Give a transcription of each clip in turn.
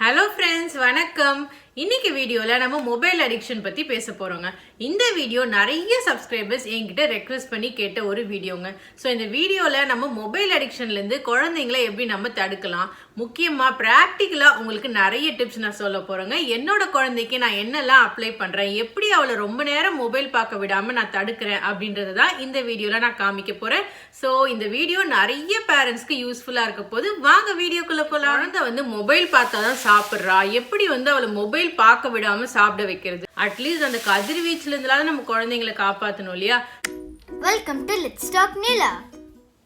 Hello friends வணக்கம். இன்னைக்கு வீடியோவில் நம்ம மொபைல் அடிக்ஷன் பற்றி பேச போகிறோங்க இந்த வீடியோ நிறைய சப்ஸ்கிரைபர்ஸ் என்கிட்ட ரெக்வெஸ்ட் பண்ணி கேட்ட ஒரு வீடியோங்க. ஸோ இந்த வீடியோவில் நம்ம மொபைல் அடிக்ஷன்லேருந்து குழந்தைங்களை எப்படி நம்ம தடுக்கலாம்? முக்கியமாக ப்ராக்டிக்கலாக உங்களுக்கு நிறைய டிப்ஸ் நான் சொல்ல போகிறேங்க என்னோட குழந்தைக்கு நான் என்னெல்லாம் அப்ளை பண்ணுறேன் எப்படி அவளை ரொம்ப நேரம் மொபைல் பார்க்க விடாமல் நான் தடுக்கிறேன்? அப்படின்றது தான் இந்த வீடியோவில் நான் காமிக்க போகிறேன் ஸோ இந்த வீடியோ நிறைய பேரண்ட்ஸ்க்கு யூஸ்ஃபுல்லாக இருக்க போது வாங்க வீடியோக்குள்ளே போகலாம் குழந்தை வந்து மொபைல் பார்த்தா தான் சாப்பிட்றா. எப்படி வந்து அவளை மொபைல் பார்க்க விடாமல் சாப்பிட வைக்கிறது. அட்லீஸ்ட் அந்த கதிர்வீச்சுல இருந்தெல்லாம் நம்ம குழந்தைங்களை காப்பாற்றணும் இல்லையா? Welcome to Let's Talk Nila.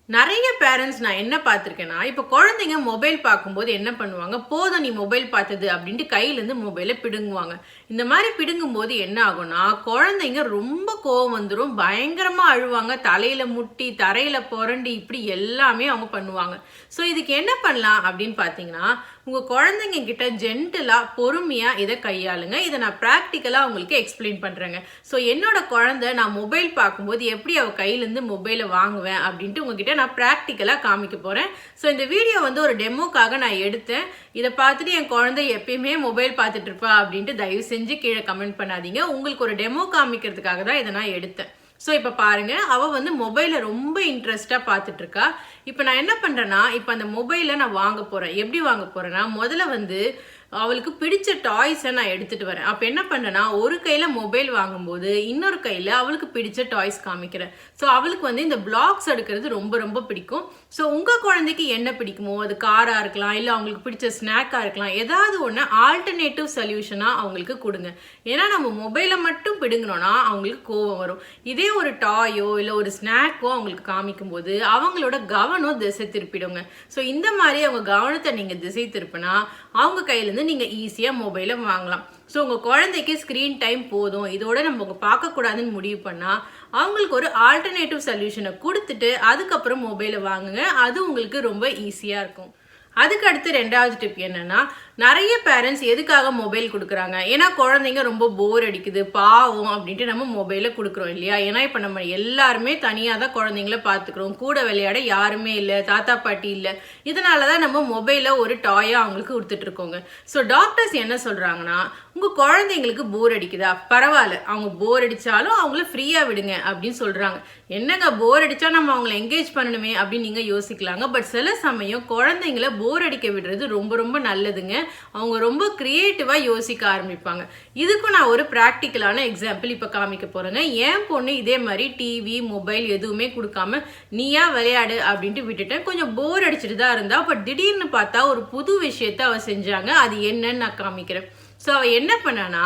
நிறைய பேரண்ட்ஸ் நான் என்ன பார்த்துருக்கேன்னா இப்போ குழந்தைங்க மொபைல் பார்க்கும்போது என்ன பண்ணுவாங்க? போதும் நீ மொபைல் பார்த்தது அப்படின்ட்டு கையிலேருந்து மொபைலை பிடுங்குவாங்க. இந்த மாதிரி பிடுங்கும்போது என்ன ஆகும்னா குழந்தைங்க ரொம்ப கோவம் வந்துடும் பயங்கரமாக அழுவாங்க. தலையில் முட்டி தரையில் புரண்டு இப்படி எல்லாமே அவங்க பண்ணுவாங்க. ஸோ இதுக்கு என்ன பண்ணலாம் அப்படின்னு பார்த்தீங்கன்னா உங்கள் குழந்தைங்க கிட்ட ஜென்டலாக பொறுமையாக இதை கையாளுங்க. இதை நான் ப்ராக்டிக்கலாக உங்களுக்கு எக்ஸ்பிளைன் பண்ணுறேங்க ஸோ என்னோட குழந்தை நான் மொபைல் பார்க்கும்போது எப்படி அவள் கையிலேருந்து மொபைலை வாங்குவேன் அப்படின்ட்டு உங்ககிட்ட நான் ப்ராக்டிக்கலாக காமிக்க போகிறேன் ஸோ இந்த வீடியோ வந்து ஒரு டெமோக்காக நான் எடுத்தேன். இதை பார்த்துட்டு என் குழந்தை எப்பயுமே மொபைல் பார்த்துட்டு இருப்பா அப்படின்ட்டு தயவு செஞ்சு கீழே கமெண்ட் பண்ணாதீங்க. உங்களுக்கு ஒரு டெமோ காமிக்கிறதுக்காக தான் இதை நான் எடுத்தேன். ஸோ இப்போ பாருங்கள் அவள் வந்து மொபைலை ரொம்ப இன்ட்ரெஸ்டாக பார்த்துட்டு இருக்கா இப்போ நான் என்ன பண்ணுறேன்னா இப்போ அந்த மொபைலை நான் வாங்க போகிறேன் எப்படி வாங்க போகிறேன்னா முதல்ல வந்து அவளுக்கு பிடிச்ச டாய்ஸை நான் எடுத்துட்டு வரேன். அப்போ என்ன பண்ணேன்னா ஒரு கையில் மொபைல் வாங்கும்போது இன்னொரு கையில் அவளுக்கு பிடிச்ச டாய்ஸ் காமிக்கிறேன். ஸோ அவளுக்கு வந்து இந்த பிளாக்ஸ் எடுக்கிறது ரொம்ப ரொம்ப பிடிக்கும். ஸோ உங்கள் குழந்தைக்கு என்ன பிடிக்குமோ அது காராக இருக்கலாம் இல்லை அவங்களுக்கு பிடிச்ச ஸ்நாக்காக இருக்கலாம் ஏதாவது ஒன்று ஆல்டர்னேட்டிவ் சொல்யூஷனாக அவங்களுக்கு கொடுங்க. ஏன்னா நம்ம மொபைலை மட்டும் பிடுங்கினோன்னா அவங்களுக்கு கோவம் வரும். இதே ஒரு டாயோ இல்லை ஒரு ஸ்நாக்கோ அவங்களுக்கு காமிக்கும் போது அவங்களோட கவனம் திசை திருப்பிடுங்க. ஸோ இந்த மாதிரி அவங்க கவனத்தை நீங்கள் திசை திருப்பினா அவங்க கையிலேருந்து நீங்கள் ஈஸியாக மொபைலை வாங்கலாம். ஸோ உங்கள் குழந்தைக்கு ஸ்க்ரீன் டைம் போதும். இதோட நம்ம பார்க்கக்கூடாதுன்னு முடிவு பண்ணால் அவங்களுக்கு ஒரு ஆல்டர்னேட்டிவ் சொல்யூஷனை கொடுத்துட்டு அதுக்கப்புறம் மொபைலை வாங்குங்க. அது உங்களுக்கு ரொம்ப ஈஸியாக இருக்கும். அதுக்கு அடுத்து ரெண்டாவது டிப் என்னன்னா நிறைய பேரண்ட்ஸ் எதுக்காக மொபைல் கொடுக்குறாங்க? ஏன்னா குழந்தைங்க ரொம்ப போர் அடிக்குது. பாவம் அப்படின்ட்டு நம்ம மொபைலை கொடுக்குறோம் இல்லையா? ஏன்னா இப்போ நம்ம எல்லாருமே தனியாக தான் குழந்தைங்கள பார்த்துக்கிறோம். கூட விளையாட யாருமே இல்லை. தாத்தா பாட்டி இல்லை. இதனால தான் நம்ம மொபைலை ஒரு டாயாக அவங்களுக்கு கொடுத்துட்ருக்கோங்க ஸோ டாக்டர்ஸ் என்ன சொல்கிறாங்கன்னா உங்கள் குழந்தைங்களுக்கு போர் அடிக்குதா? பரவாயில்ல. அவங்க போர் அடித்தாலும் அவங்கள ஃப்ரீயாக விடுங்க அப்படின்னு சொல்கிறாங்க என்னங்க போர் அடித்தா நம்ம அவங்கள என்கேஜ் பண்ணணுமே அப்படின்னு நீங்கள் யோசிக்கலாங்க. பட் சில சமயம் குழந்தைங்கள போர் அடிக்க விடுறது ரொம்ப ரொம்ப நல்லதுங்க. அவங்க ரொம்ப க்ரியேட்டிவாக யோசிக்க ஆரம்பிப்பாங்க. இதுக்கும் நான் ஒரு ப்ராக்டிக்கலான எக்ஸாம்பிள் இப்போ காமிக்க போகிறேங்க என் பொண்ணு இதே மாதிரி டிவி மொபைல் எதுவுமே கொடுக்காம நீயா விளையாடு அப்படின்ட்டு விட்டுட்டேன் கொஞ்சம் போர் அடிச்சுட்டு தான் இருந்தா பட் திடீர்னு பார்த்தா ஒரு புது விஷயத்த அவ செஞ்சாங்க. அது என்னன்னு நான் காமிக்கிறேன். ஸோ அவள் என்ன பண்ணானா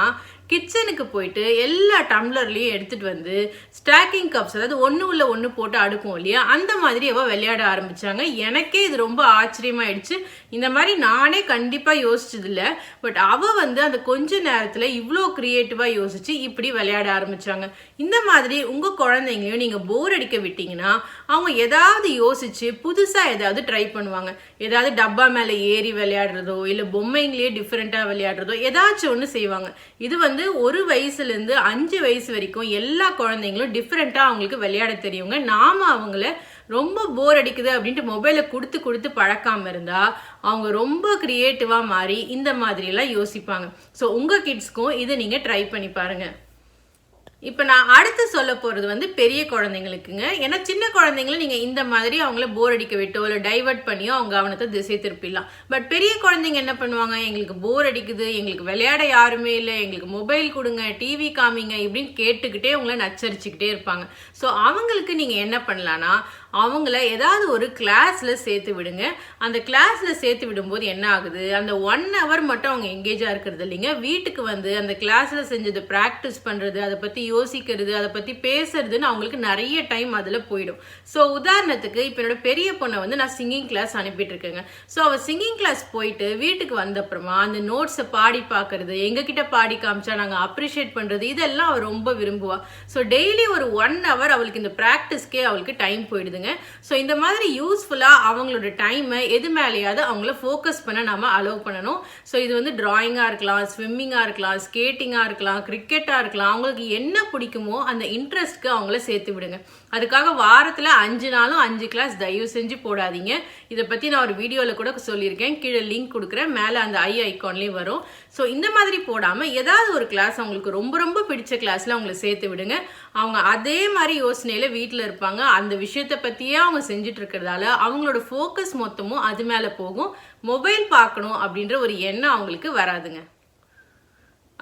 கிச்சனுக்கு போயிட்டு எல்லா டம்ளர்லேயும் எடுத்துகிட்டு வந்து ஸ்டாக்கிங் கப்ஸ் அதாவது ஒன்று உள்ள ஒன்று போட்டு அடுக்கும் இல்லையா? அந்த மாதிரி அவள் விளையாட ஆரம்பித்தாங்க எனக்கே இது ரொம்ப ஆச்சரியமாயிடுச்சு. இந்த மாதிரி நானே கண்டிப்பாக யோசிச்சதில்ல. பட் அவள் வந்து அந்த கொஞ்ச நேரத்தில் இவ்வளோ க்ரியேட்டிவாக யோசித்து இப்படி விளையாட ஆரம்பித்தாங்க இந்த மாதிரி உங்கள் குழந்தைங்களையும் நீங்கள் போர் அடிக்க விட்டீங்கன்னா அவங்க ஏதாவது யோசித்து புதுசாக ஏதாவது ட்ரை பண்ணுவாங்க. ஏதாவது டப்பா மேலே ஏறி விளையாடுறதோ இல்லை பொம்மைங்களே டிஃப்ரெண்ட்டாக விளையாடுறதோ ஏதாச்சும் ஒன்று செய்வாங்க. இது வந்து வந்து ஒரு வயசுலேருந்து அஞ்சு வயசு வரைக்கும் எல்லா குழந்தைங்களும் டிஃப்ரெண்ட்டாக அவங்களுக்கு விளையாட தெரியுங்க. நாம அவங்கள ரொம்ப போர் அடிக்குது அப்படின்ட்டு மொபைலை கொடுத்து கொடுத்து பழக்காம இருந்தா அவங்க ரொம்ப க்ரியேட்டிவாக மாறி இந்த மாதிரிலாம் யோசிப்பாங்க. ஸோ உங்கள் கிட்ஸ்க்கும் இதை நீங்கள் ட்ரை பண்ணி பாருங்கள் இப்போ நான் அடுத்து சொல்ல போகிறது வந்து பெரிய குழந்தைங்களுக்குங்க. ஏன்னா சின்ன குழந்தைங்கள நீங்கள் இந்த மாதிரி அவங்கள போர் அடிக்க விட்டோ இல்லை டைவர்ட் பண்ணியோ அவங்க கவனத்தை திசை திருப்பிடலாம். பட் பெரிய குழந்தைங்க என்ன பண்ணுவாங்க? எங்களுக்கு போர் அடிக்குது எங்களுக்கு விளையாட யாருமே இல்லை எங்களுக்கு மொபைல் கொடுங்க டிவி காமிங்க இப்படின்னு கேட்டுக்கிட்டே உங்களை நச்சரிச்சுக்கிட்டே இருப்பாங்க. ஸோ அவங்களுக்கு நீங்கள் என்ன பண்ணலான்னா அவங்கள ஏதாவது ஒரு கிளாஸில் சேர்த்து விடுங்க. அந்த கிளாஸில் சேர்த்து விடும்போது என்ன ஆகுது? அந்த ஒன் ஹவர் மட்டும் அவங்க எங்கேஜாக இருக்கிறது இல்லைங்க. வீட்டுக்கு வந்து அந்த கிளாஸில் செஞ்சது ப்ராக்டிஸ் பண்ணுறது அதை பற்றி யோசிக்கிறது அதை பற்றி பேசுறதுன்னு அவங்களுக்கு நிறைய டைம் அதில் போயிடும். ஸோ உதாரணத்துக்கு இப்போ என்னோட பெரிய பொண்ணை வந்து நான் சிங்கிங் கிளாஸ் அனுப்பிட்டுருக்கேங்க ஸோ அவள் சிங்கிங் கிளாஸ் போயிட்டு வீட்டுக்கு வந்தப்புறமா அந்த நோட்ஸை பாடி பார்க்கறது எங்ககிட்ட பாடி காமிச்சா நாங்கள் அப்ரிஷியேட் பண்ணுறது இதெல்லாம் அவள் ரொம்ப விரும்புவாள் ஸோ டெய்லி ஒரு ஒன் ஹவர் அவளுக்கு இந்த ப்ராக்டிஸ்க்கே அவளுக்கு டைம் போயிடுதுங்க. பண்ணுங்க ஸோ இந்த மாதிரி யூஸ்ஃபுல்லாக அவங்களோட டைமை எது மேலேயாவது அவங்கள ஃபோக்கஸ் பண்ண நம்ம அலோவ் பண்ணணும். ஸோ இது வந்து டிராயிங்காக இருக்கலாம் ஸ்விம்மிங்காக இருக்கலாம் ஸ்கேட்டிங்காக இருக்கலாம் கிரிக்கெட்டாக இருக்கலாம். அவங்களுக்கு என்ன பிடிக்குமோ அந்த இன்ட்ரெஸ்ட்க்கு அவங்கள சேர்த்து விடுங்க. அதுக்காக வாரத்தில் அஞ்சு நாளும் அஞ்சு கிளாஸ் தயவு செஞ்சு போடாதீங்க. இதை பற்றி நான் ஒரு வீடியோவில் கூட சொல்லியிருக்கேன். கீழே லிங்க் கொடுக்குறேன். மேலே அந்த ஐ ஐக்கான்லேயும் வரும். ஸோ இந்த மாதிரி போடாமல் ஏதாவது ஒரு கிளாஸ் அவங்களுக்கு ரொம்ப ரொம்ப பிடிச்ச கிளாஸில் அவங்கள சேர்த்து விடுங்க. அவங்க அதே மாதிரி யோசனையில் வீட்டில் இருப்பாங்க. அந்த விஷயத்தை பற்றியே அவங்க செஞ்சுட்டு இருக்கிறதால அவங்களோட ஃபோக்கஸ் மொத்தமும் அது மேலே போகும். மொபைல் பார்க்கணும் அப்படின்ற ஒரு எண்ணம் அவங்களுக்கு வராதுங்க.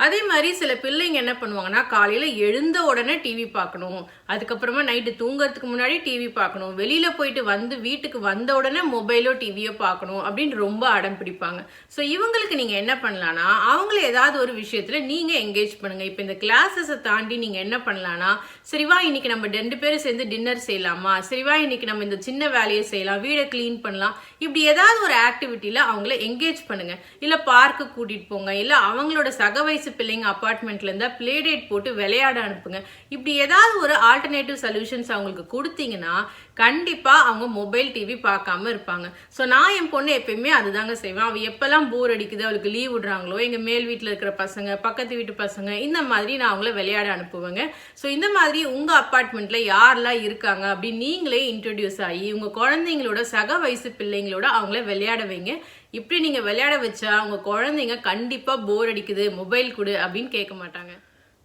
அதே மாதிரி சில பிள்ளைங்க என்ன பண்ணுவாங்கன்னா காலையில் எழுந்த உடனே டிவி பார்க்கணும். அதுக்கப்புறமா நைட்டு தூங்குறதுக்கு முன்னாடி டிவி பார்க்கணும். வெளியில் போயிட்டு வந்து வீட்டுக்கு வந்த உடனே மொபைலோ டிவியோ பார்க்கணும் அப்படின்னு ரொம்ப அடம் பிடிப்பாங்க. ஸோ இவங்களுக்கு நீங்கள் என்ன பண்ணலான்னா அவங்கள ஏதாவது ஒரு விஷயத்தில் நீங்கள் என்கேஜ் பண்ணுங்கள் இப்போ இந்த கிளாஸஸை தாண்டி நீங்கள் என்ன பண்ணலான்னா சரிவா இன்னைக்கு நம்ம ரெண்டு பேரும் சேர்ந்து டின்னர் செய்யலாமா? சரிவா இன்னைக்கு நம்ம இந்த சின்ன வேலையை செய்யலாம். வீடை க்ளீன் பண்ணலாம். இப்படி ஏதாவது ஒரு ஆக்டிவிட்டியில் அவங்கள என்கேஜ் பண்ணுங்கள் இல்லை பார்க்கு கூட்டிகிட்டு போங்க. இல்லை அவங்களோட சகவை வயசு பிள்ளைங்க அப்பார்ட்மெண்ட்ல இருந்தா பிளே டேட் போட்டு விளையாட அனுப்புங்க. இப்படி ஏதாவது ஒரு ஆல்டர்னேட்டிவ் சொல்யூஷன்ஸ் அவங்களுக்கு கொடுத்தீங்கன்னா கண்டிப்பா அவங்க மொபைல் டிவி பார்க்காம இருப்பாங்க. ஸோ நான் என் பொண்ணு எப்பயுமே அதுதாங்க செய்வேன். அவள் எப்பெல்லாம் போர் அடிக்குது அவளுக்கு லீவ் விடுறாங்களோ எங்க மேல் வீட்டில் இருக்கிற பசங்க பக்கத்து வீட்டு பசங்க இந்த மாதிரி நான் அவங்கள விளையாட அனுப்புவேங்க. ஸோ இந்த மாதிரி உங்க அப்பார்ட்மெண்ட்ல யாரெல்லாம் இருக்காங்க அப்படின்னு நீங்களே இன்ட்ரடியூஸ் ஆகி உங்க குழந்தைங்களோட சக வயசு பிள்ளைங்களோட அவங்கள விளையாட வைங்க. இப்படி நீங்கள் விளையாட வச்சா அவங்க குழந்தைங்க கண்டிப்பாக போர் அடிக்குது மொபைல் கொடு அப்படின்னு கேட்க மாட்டாங்க.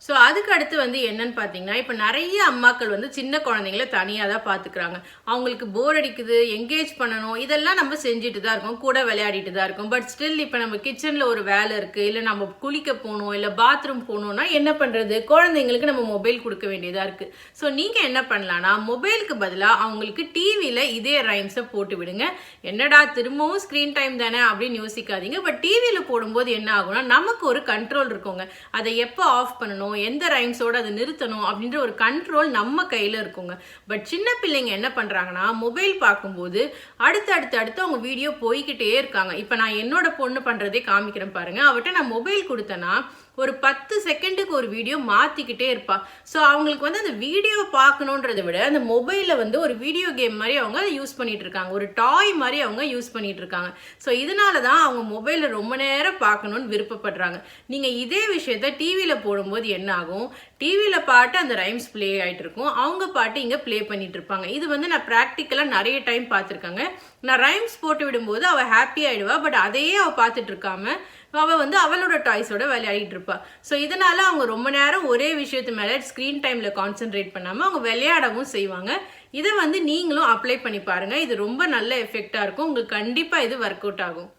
ஸோ அதுக்கு அடுத்து வந்து என்னன்னு பார்த்தீங்கன்னா இப்போ நிறைய அம்மாக்கள் வந்து சின்ன குழந்தைங்கள தனியாக தான் பார்த்துக்கிறாங்க அவங்களுக்கு போர் அடிக்குது என்கேஜ் பண்ணணும் இதெல்லாம் நம்ம செஞ்சுட்டு தான் இருக்கோம் கூட விளையாடிட்டு தான் இருக்கோம். பட் ஸ்டில் இப்போ நம்ம கிச்சனில் ஒரு வேலை இருக்குது இல்லை நம்ம குளிக்க போகணும் இல்லை பாத்ரூம் போகணும்னா என்ன பண்ணுறது குழந்தைங்களுக்கு நம்ம மொபைல் கொடுக்க வேண்டியதாக இருக்குது ஸோ நீங்கள் என்ன பண்ணலான்னா மொபைலுக்கு பதிலாக அவங்களுக்கு டிவியில் இதே ரைம்ஸை போட்டு விடுங்க. என்னடா திரும்பவும் ஸ்க்ரீன் டைம் தானே அப்படின்னு யோசிக்காதீங்க. பட் டிவியில் போடும்போது என்ன ஆகும்னா நமக்கு ஒரு கண்ட்ரோல் இருக்குங்க. அதை எப்போ ஆஃப் பண்ணணும்? எந்த ரைம்ஸோடு அதை நிறுத்தணும் அப்படின்ற ஒரு கண்ட்ரோல் நம்ம கையில் இருக்குங்க. பட் சின்ன பிள்ளைங்க என்ன பண்ணுறாங்கன்னா மொபைல் பார்க்கும்போது அடுத்து அடுத்து அடுத்து அவங்க வீடியோ போய்கிட்டே இருக்காங்க. இப்போ நான் என்னோட பொண்ணு பண்ணுறதே காமிக்கிறேன் பாருங்கள் அவட்ட நான் மொபைல் கொடுத்தேன்னா ஒரு பத்து செகண்டுக்கு ஒரு வீடியோ மாற்றிக்கிட்டே இருப்பாள் ஸோ அவங்களுக்கு வந்து அந்த வீடியோ பார்க்கணுன்றதை விட அந்த மொபைலில் வந்து ஒரு வீடியோ கேம் மாதிரி அவங்க அதை யூஸ் பண்ணிகிட்டு இருக்காங்க. ஒரு டாய் மாதிரி அவங்க யூஸ் பண்ணிகிட்டு இருக்காங்க. ஸோ இதனால தான் அவங்க மொபைலில் ரொம்ப நேரம் பார்க்கணுன்னு விருப்பப்படுறாங்க. நீங்கள் இதே விஷயத்த டிவியில் போடும்போது என்ன ஆகும் டிவியில் பாட்டு அந்த ரைம்ஸ் ப்ளே ஆகிட்டு இருக்கும் அவங்க பாட்டு இங்கே ப்ளே பண்ணிட்டு இருப்பாங்க இது வந்து நான் ப்ராக்டிக்கலாக நிறைய டைம் பார்த்துருக்காங்க. நான் ரைம்ஸ் போட்டு விடும்போது அவள் ஹாப்பி ஆகிடுவா பட் அதையே அவள் பார்த்துட்டு இருக்காம அவள் வந்து அவளோட டாய்ஸோட விளையாடிட்டு இருப்பா ஸோ இதனால் அவங்க ரொம்ப நேரம் ஒரே விஷயத்து மேலே ஸ்க்ரீன் டைமில் கான்சென்ட்ரேட் பண்ணாமல் அவங்க விளையாடவும் செய்வாங்க. இதை வந்து நீங்களும் அப்ளை பண்ணி பாருங்கள் இது ரொம்ப நல்ல எஃபெக்டாக இருக்கும். உங்களுக்கு கண்டிப்பாக இது ஒர்க் அவுட் ஆகும்.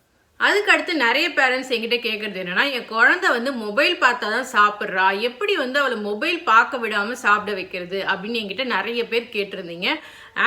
அதுக்கு அடுத்து நிறைய பேரண்ட்ஸ் என்கிட்ட கேட்கறது என்னன்னா என் குழந்தை வந்து மொபைல் பார்த்தா தான் சாப்பிட்றா. எப்படி வந்து அவளை மொபைல் பார்க்க விடாம சாப்பிட வைக்கிறது அப்படின்னு என்கிட்ட நிறைய பேர் கேட்டிருந்தீங்க.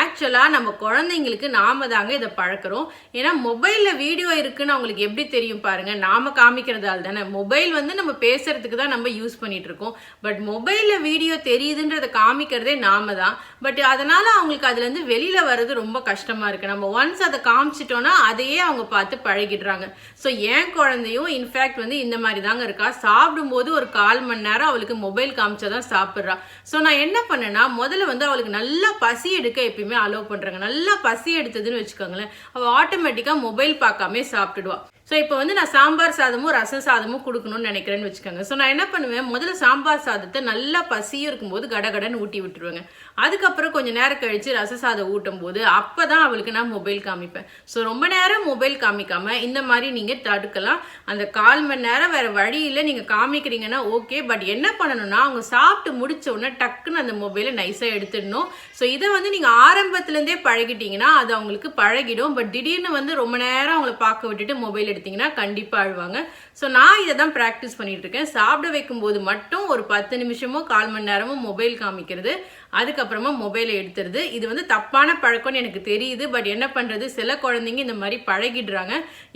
ஆக்சுவலாக நம்ம குழந்தைங்களுக்கு நாம தாங்க இதை பழக்கிறோம். ஏன்னா மொபைலில் வீடியோ இருக்குன்னு அவங்களுக்கு எப்படி தெரியும் பாருங்கள் நாம காமிக்கிறதால தானே. மொபைல் வந்து நம்ம பேசுறதுக்கு தான் நம்ம யூஸ் பண்ணிட்டு இருக்கோம். பட் மொபைலில் வீடியோ தெரியுதுன்றதை காமிக்கிறதே நாம தான். பட் அதனால அவங்களுக்கு அதுலேருந்து வெளியில் வர்றது ரொம்ப கஷ்டமாக இருக்குது நம்ம ஒன்ஸ் அதை காமிச்சிட்டோன்னா அதையே அவங்க பார்த்து பழகிடுறாங்க. ஸோ என் குழந்தையும் இன்ஃபேக்ட் வந்து இந்த மாதிரி தாங்க இருக்கா? சாப்பிடும்போது ஒரு கால் மணி நேரம் அவளுக்கு மொபைல் காமிச்சாதான் சாப்பிட்றா. ஸோ நான் என்ன பண்ணேன்னா முதல்ல வந்து அவளுக்கு நல்லா பசி எடுக்க எப்பயுமே அலோவ் பண்றாங்க. நல்லா பசி எடுத்ததுன்னு வச்சுக்கோங்களேன். அவள் ஆட்டோமேட்டிக்காக மொபைல் பார்க்காமே சாப்பிட்டுடுவா. ஸோ இப்போ வந்து நான் சாம்பார் சாதமும் ரசம் சாதமும் கொடுக்கணும்னு நினைக்கிறேன்னு வச்சுக்கோங்க. ஸோ நான் என்ன பண்ணுவேன்? முதல்ல சாம்பார் சாதத்தை நல்லா பசியும் இருக்கும்போது கடகடன்னு ஊட்டி விட்டுருவேங்க. அதுக்கப்புறம் கொஞ்சம் நேரம் கழிச்சு ரச சாதம் ஊட்டும் போது அப்போ தான் அவளுக்கு நான் மொபைல் காமிப்பேன். ஸோ ரொம்ப நேரம் மொபைல் காமிக்காம இந்த மாதிரி நீங்கள் தடுக்கலாம். அந்த கால் மணி நேரம் வேற வழியில் நீங்கள் காமிக்கிறீங்கன்னா ஓகே பட் என்ன பண்ணணும்னா அவங்க சாப்பிட்டு முடிச்ச உடனே டக்குன்னு அந்த மொபைலை நைஸாக எடுத்துடணும். ஸோ இதை வந்து நீங்கள் ஆரம்பத்துலேருந்தே பழகிட்டீங்கன்னா அது அவங்களுக்கு பழகிடும். பட் திடீர்னு வந்து ரொம்ப நேரம் அவங்கள பார்க்க விட்டுட்டு மொபைல் எடுத்தீங்கன்னா கண்டிப்பாக அழுவாங்க. ஸோ நான் இதை தான் ப்ராக்டிஸ் பண்ணிட்டு இருக்கேன் சாப்பிட வைக்கும்போது மட்டும் ஒரு பத்து நிமிஷமோ கால் மணி நேரமோ மொபைல் காமிக்கிறது. அதுக்கப்புறமா மொபைலை எடுத்துருது இது வந்து தப்பான பழக்கம்னு எனக்கு தெரியுது. பட் என்ன பண்ணுறது சில குழந்தைங்க இந்த மாதிரி பழகிடுறாங்க.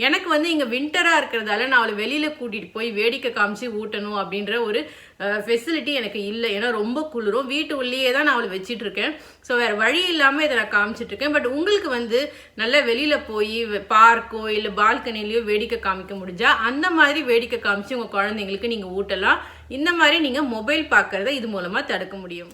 எனக்கு வந்து இங்கே வின்டராக இருக்கிறதால நான் அவளை வெளியில் கூட்டிகிட்டு போய் வேடிக்கை காமிச்சு ஊட்டணும் அப்படின்ற ஒரு ஃபெசிலிட்டி எனக்கு இல்லை. ஏன்னா ரொம்ப குளிரும். வீட்டு உள்ளேயே தான் நான் அவளை வச்சிட்டு இருக்கேன் ஸோ வேறு வழி இல்லாமல் இதை நான் காமிச்சிட்டு இருக்கேன் பட் உங்களுக்கு வந்து நல்லா வெளியில் போய் பார்க்கோ இல்லை பால்கனிலையோ வேடிக்கை காமிக்க முடிஞ்சா அந்த மாதிரி வேடிக்கை காமிச்சு உங்கள் குழந்தைங்களுக்கு நீங்கள் ஊட்டலாம். இந்த மாதிரி நீங்கள் மொபைல் பார்க்குறத இது மூலமாக தடுக்க முடியும்.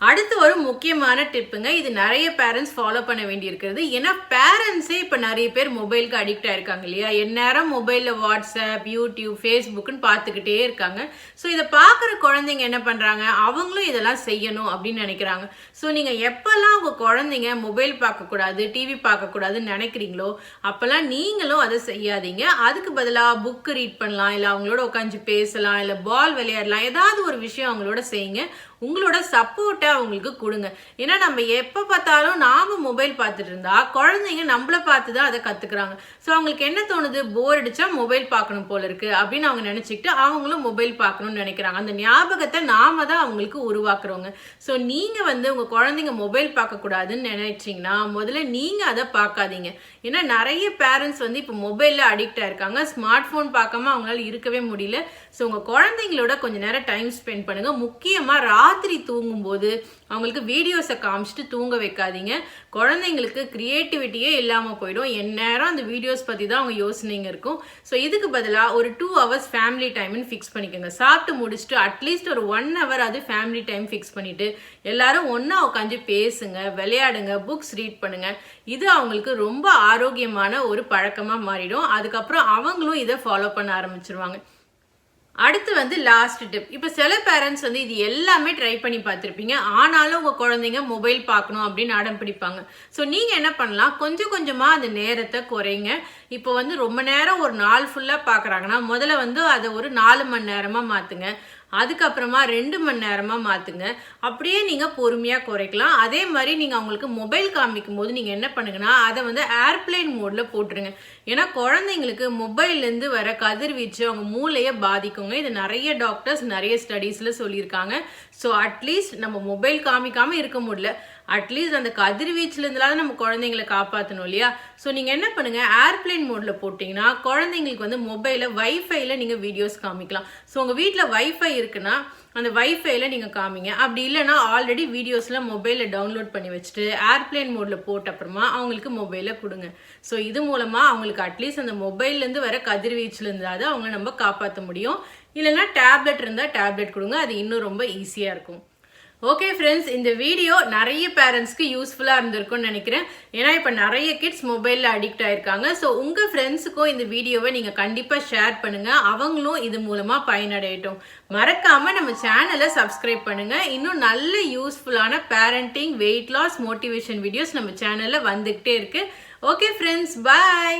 அடுத்து ஒரு முக்கியமான டிப்புங்க இது நிறைய பேரண்ட்ஸ் ஃபாலோ பண்ண வேண்டியிருக்கிறது. ஏன்னா பேரண்ட்ஸே இப்போ நிறைய பேர் மொபைலுக்கு அடிக்ட் ஆயிருக்காங்க இல்லையா? எந்நேரம் மொபைலில் வாட்ஸ்அப் யூடியூப் ஃபேஸ்புக்குன்னு பார்த்துக்கிட்டே இருக்காங்க. ஸோ இதை பார்க்குற குழந்தைங்க என்ன பண்ணுறாங்க அவங்களும் இதெல்லாம் செய்யணும் அப்படின்னு நினைக்கிறாங்க. ஸோ நீங்கள் எப்போல்லாம் உங்கள் குழந்தைங்க மொபைல் பார்க்கக்கூடாது டிவி பார்க்கக்கூடாதுன்னு நினைக்கிறீங்களோ அப்போல்லாம் நீங்களும் அதை செய்யாதீங்க. அதுக்கு பதிலாக புக்கு ரீட் பண்ணலாம். இல்லை அவங்களோட உட்காந்து பேசலாம். இல்லை பால் விளையாடலாம். ஏதாவது ஒரு விஷயம் அவங்களோட செய்யுங்க. உங்களோட சப்போர்ட்டை அவங்களுக்கு கொடுங்க. ஏன்னா நம்ம எப்போ பார்த்தாலும் நாம மொபைல் பார்த்துட்டு இருந்தா குழந்தைங்க நம்மள பார்த்து தான் அதை கற்றுக்குறாங்க ஸோ அவங்களுக்கு என்ன தோணுது? போர் அடிச்சா மொபைல் பார்க்கணும் போல இருக்கு அப்படின்னு அவங்க நினச்சிக்கிட்டு அவங்களும் மொபைல் பார்க்கணும்னு நினைக்கிறாங்க. அந்த ஞாபகத்தை நாம தான் அவங்களுக்கு உருவாக்குறோங்க. ஸோ நீங்க வந்து உங்க குழந்தைங்க மொபைல் பார்க்கக்கூடாதுன்னு நினைச்சிங்கன்னா முதல்ல நீங்க அதை பார்க்காதீங்க. ஏன்னா நிறைய பேரண்ட்ஸ் வந்து இப்போ மொபைலில் அடிக்ட் ஆயிருக்காங்க. ஸ்மார்ட் ஃபோன் பார்க்காம அவங்களால இருக்கவே முடியல. ஸோ உங்க குழந்தைங்களோட கொஞ்ச நேரம் டைம் ஸ்பெண்ட் பண்ணுங்க. ரா ராத்திரி தூங்கும்போது அவங்களுக்கு வீடியோஸை காமிச்சிட்டு தூங்க வைக்காதீங்க. குழந்தைங்களுக்கு க்ரியேட்டிவிட்டியே இல்லாமல் போயிடும். எந்நேரம் அந்த வீடியோஸ் பற்றி தான் அவங்க யோசனைங்க இருக்கும். ஸோ இதுக்கு பதிலாக ஒரு டூ ஹவர்ஸ் ஃபேமிலி டைம்னு ஃபிக்ஸ் பண்ணிக்கோங்க. சாப்பிட்டு முடிச்சுட்டு அட்லீஸ்ட் ஒரு ஒன் ஹவர் அது ஃபேமிலி டைம் ஃபிக்ஸ் பண்ணிட்டு எல்லாரும் ஒன்றா உட்காந்து பேசுங்க விளையாடுங்க புக்ஸ் ரீட் பண்ணுங்கள் இது அவங்களுக்கு ரொம்ப ஆரோக்கியமான ஒரு பழக்கமாக மாறிடும். அதுக்கப்புறம் அவங்களும் இதை ஃபாலோ பண்ண ஆரம்பிச்சிருவாங்க. அடுத்து வந்து லாஸ்ட் டிப் இப்போ சில பேரண்ட்ஸ் வந்து இது எல்லாமே ட்ரை பண்ணி பார்த்துருப்பீங்க. ஆனாலும் உங்கள் குழந்தைங்க மொபைல் பார்க்கணும் அப்படின்னு அடம் பிடிப்பாங்க. ஸோ நீங்கள் என்ன பண்ணலாம்? கொஞ்சம் கொஞ்சமாக அந்த நேரத்தை குறைங்க. இப்போ வந்து ரொம்ப நேரம் ஒரு நாள் ஃபுல்லாக பார்க்குறாங்கன்னா முதல்ல வந்து அதை ஒரு நாலு மணி நேரமாக மாற்றுங்க அதுக்கப்புறமா ரெண்டு மணி நேரமாக மாற்றுங்க அப்படியே நீங்கள் பொறுமையாக குறைக்கலாம். அதே மாதிரி நீங்கள் அவங்களுக்கு மொபைல் காமிக்கும் போது நீங்கள் என்ன பண்ணுங்கன்னா அதை வந்து ஏர்பிளைன் மோடில் போட்டுருங்க. ஏன்னா குழந்தைங்களுக்கு மொபைல்லேருந்து வர கதிர்வீச்சு அவங்க மூளையை பாதிக்குங்க. இது நிறைய டாக்டர்ஸ் நிறைய ஸ்டடீஸில் சொல்லியிருக்காங்க. ஸோ அட்லீஸ்ட் நம்ம மொபைல் காமிக்காமல் இருக்க முடியல. அட்லீஸ்ட் அந்த கதிர்வீச்சுலேருந்துலாவது நம்ம குழந்தைங்களை காப்பாற்றணும் இல்லையா? ஸோ நீங்கள் என்ன பண்ணுங்கள் ஏர்பிளைன் மோடில் போட்டிங்கன்னா குழந்தைங்களுக்கு வந்து மொபைலில் வைஃபைல நீங்கள் வீடியோஸ் காமிக்கலாம். ஸோ உங்கள் வீட்டில் வைஃபை இருக்குன்னா அந்த வைஃபைல நீங்கள் காமிங்க. அப்படி இல்லைன்னா ஆல்ரெடி வீடியோஸ்லாம் மொபைலில் டவுன்லோட் பண்ணி வச்சுட்டு ஏர்பிளைன் மோடில் போட்ட அப்புறமா அவங்களுக்கு மொபைலில் கொடுங்க. ஸோ இது மூலமாக அவங்களுக்கு அட்லீஸ்ட் அந்த மொபைல்லேருந்து வர கதிர்வீச்சுலேருந்தாவது அவங்கள நம்ம காப்பாற்ற முடியும். இல்லைன்னா டேப்லெட் இருந்தால் டேப்லெட் கொடுங்க. அது இன்னும் ரொம்ப ஈஸியாக இருக்கும். ஓகே ஃப்ரெண்ட்ஸ் இந்த வீடியோ நிறைய பேரண்ட்ஸ்க்கு யூஸ்ஃபுல்லாக இருந்திருக்கும்னு நினைக்கிறேன். ஏன்னா இப்போ நிறைய கிட்ஸ் மொபைலில் அடிக்ட் ஆயிருக்காங்க. ஸோ உங்கள் ஃப்ரெண்ட்ஸுக்கும் இந்த வீடியோவை நீங்கள் கண்டிப்பாக ஷேர் பண்ணுங்கள் அவங்களும் இது மூலமாக பயனடையட்டும். மறக்காமல் நம்ம சேனலை சப்ஸ்கிரைப் பண்ணுங்கள் இன்னும் நல்ல யூஸ்ஃபுல்லான parenting weight loss motivation videos நம்ம சேனலில் வந்துக்கிட்டே இருக்குது ஓகே ஃப்ரெண்ட்ஸ் பாய்